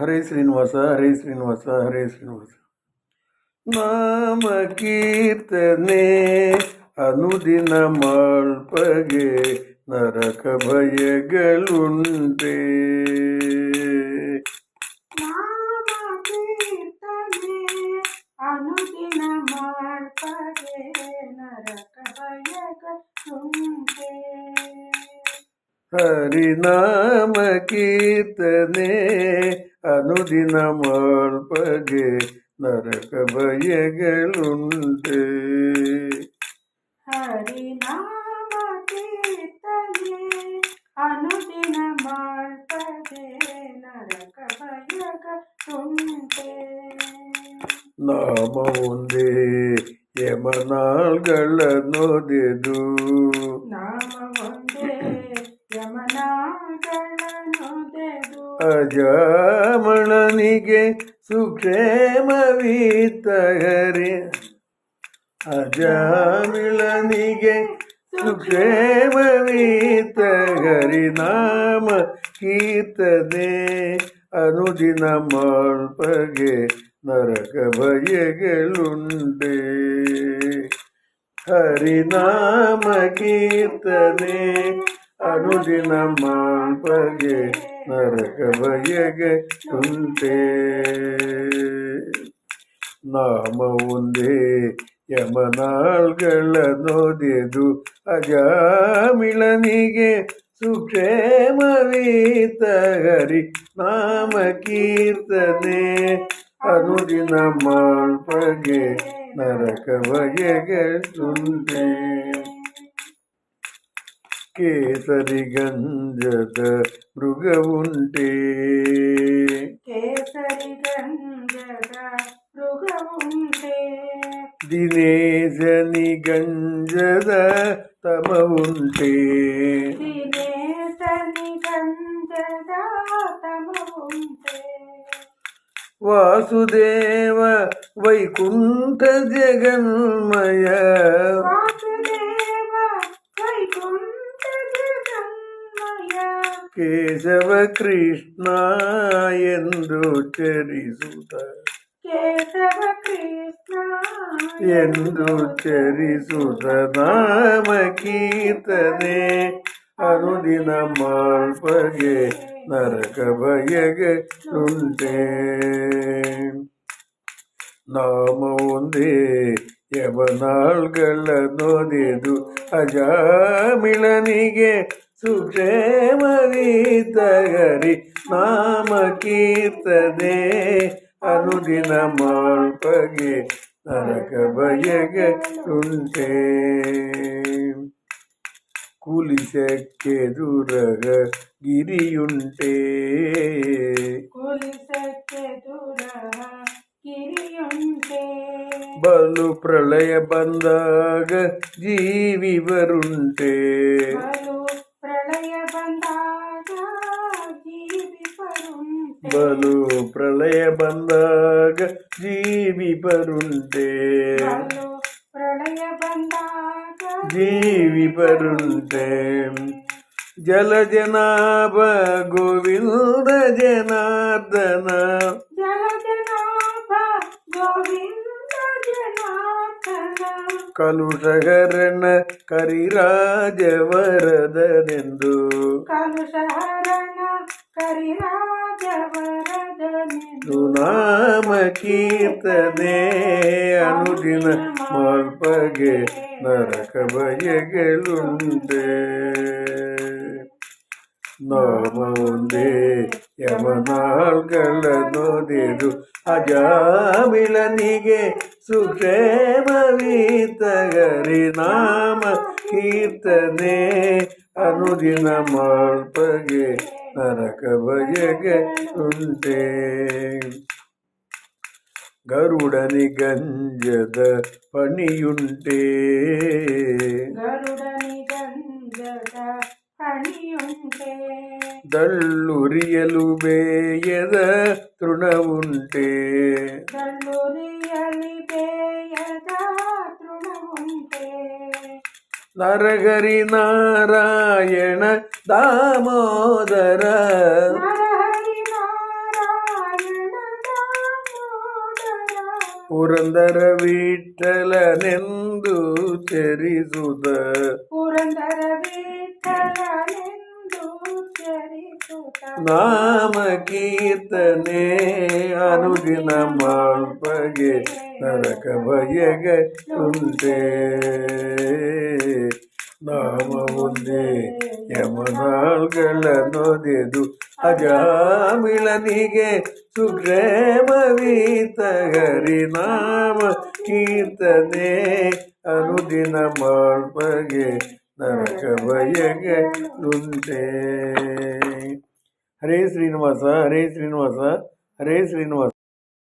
ಹರೇ ಶ್ರೀನಿವಾಸ ಹರೇ ಶ್ರೀನಿವಾಸ ಹರೇ ಶ್ರೀನಿವಾಸ ನಾಮ ಕೀರ್ತನೆ ಅನುದಿನ ಮಾಳ್ಪಗೆ ನರಕ ಭಯಗಳುಂಟೆ ಹರಿನಾಮ ಕೀರ್ತನೆ ಅನುದಿನ ಮಾರ್ಪಗೆ ನರಕ ಬಯಗೆಳುಂಟೆ ಅನುದಿನ ನರಕ ಬಯಗಳುಂಟೆ ನಾಮ ಒಂದೇ ಯಮನಾಳ್ಗಳ ಒಂದೇ ಯಮನಾಳ್ ಅಜಮಣನಿಗೆ ಸುಕ್ಷೇಮವೀತಗರಿ ಅಜಮಿಳನಿಗೆ ಸುಕ್ಷೇಮವೀತಗರಿ ನಾಮ ಕೀರ್ತನೆ ಅನುದಿನ ಮಾಡ್ಪಗೆ ನರಕ ಭಯಗಳುಂಡೆ ಹರಿನಾಮ ಕೀರ್ತನೆ ಅನುದಿನ ಮಾಡ್ಪಗೆ ನರಕ ಬಗೆಗೆ ಕುಂತೆ ನಾಮ ಒಂದೇ ಯಮನಾಳ್ಗಳ ನೋದೆದು ಅಜಾಮಿಳನಿಗೆ ಸುಕ್ಷೇಮವೀತ ಹರಿ ನಾಮ ಕೀರ್ತನೆ ಅನುದಿನ ಮಾಳ್ಪಗೆ ನರಕ ಕುಂತೆ కేసరి గంజత మృగవుంటే కేసరి గంజత మృగవుంటే దినేశని గంజద తమ ఉంటే దినేశని గంజద తమ ఉంటే వాసుదేవ వైకుంఠ జగన్మయ കേശവ കൃഷ്ണ എന്തുച്ചരിസുത കേശവ കൃഷ്ണ എന്തുച്ചരിസുത നാമകീർത്തനെ അനുദിന മാൾപകെ നരകഭയകളുണ്ടേ നാമൊന്നേ ಯವನಾಳ್ಗಳನ್ನೋದಿದು ಅಜಾಮಿಳನಿಗೆ സുക്ഷേമരീതകരി നാമ കീർത്തനേ അനുദിന മാൾപകെ നരക ഭയകുണ്ടേ കുലിശക്കെതുരക ഗിരിയുണ്ടേ ಬಲು ಪ್ರಳಯ ಬಂದಾಗ ಜೀವಿವರುಂಟೆ ಬಲು ബലു പ്രളയ ബന്ധാഗ ജീവി പരുണ്ടേ ജീവി പരുണ്ടേ ജല ജനാഭ ഗോവിന്ദ ജനാർദ്ദന കലുഷഹരണ കരിരാജവരദനെന്തു കലുഷഹരണ ನಾಮ ಕೀರ್ತನೆ ಅನುದಿನ ಮಾಲ್ಪಗೆ ನರಕ ಬಯಗೆಳುಂದೆ ನಾಮ ಒಂದೇ ಯಮನಾಳ್ಗಳನ್ನು ನೋದಿರು ಅಜಾಮಿಲನಿಗೆ ಸುಖೇಮವೀತಗರಿ ನಾಮ ಕೀರ್ತನೆ ಅನುದಿನ ಮಾಲ್ಪಗೆ നരകവയുണ്ടേ ഗരുടനി ഗഞ്ചത പണിയുണ്ടേ ദുരിയലുബേയത തൃണവുണ്ടേ ദുരിയ നരഹരി നാരായണ ദാമോദര പുരന്തര വീട്ടല നെന്തു ചെറിതുത പുരന്തര വീട്ടല നാമ കീർത്തനേ അനുദിനമാൾ പകേ ನರಕ ಬಗೆಗೆ ಉಂಟೆ ನಾಮ ಮುಂದೆ ಯಮನಾಳ್ಗಳನ್ನೊದೆದು ಅಜಾಮಿಳನಿಗೆ ಸುಗ್ರೇಮವೀತ ನಾಮ ಕೀರ್ತನೆ ಅನುದಿನ ಮಾಡ್ಬಗೆ ನರಕ ಬಯಗೆ ನುಂಟೆ ಹರೇ ಶ್ರೀನಿವಾಸ ಹರೇ ಶ್ರೀನಿವಾಸ ಹರೇ ಶ್ರೀನಿವಾಸ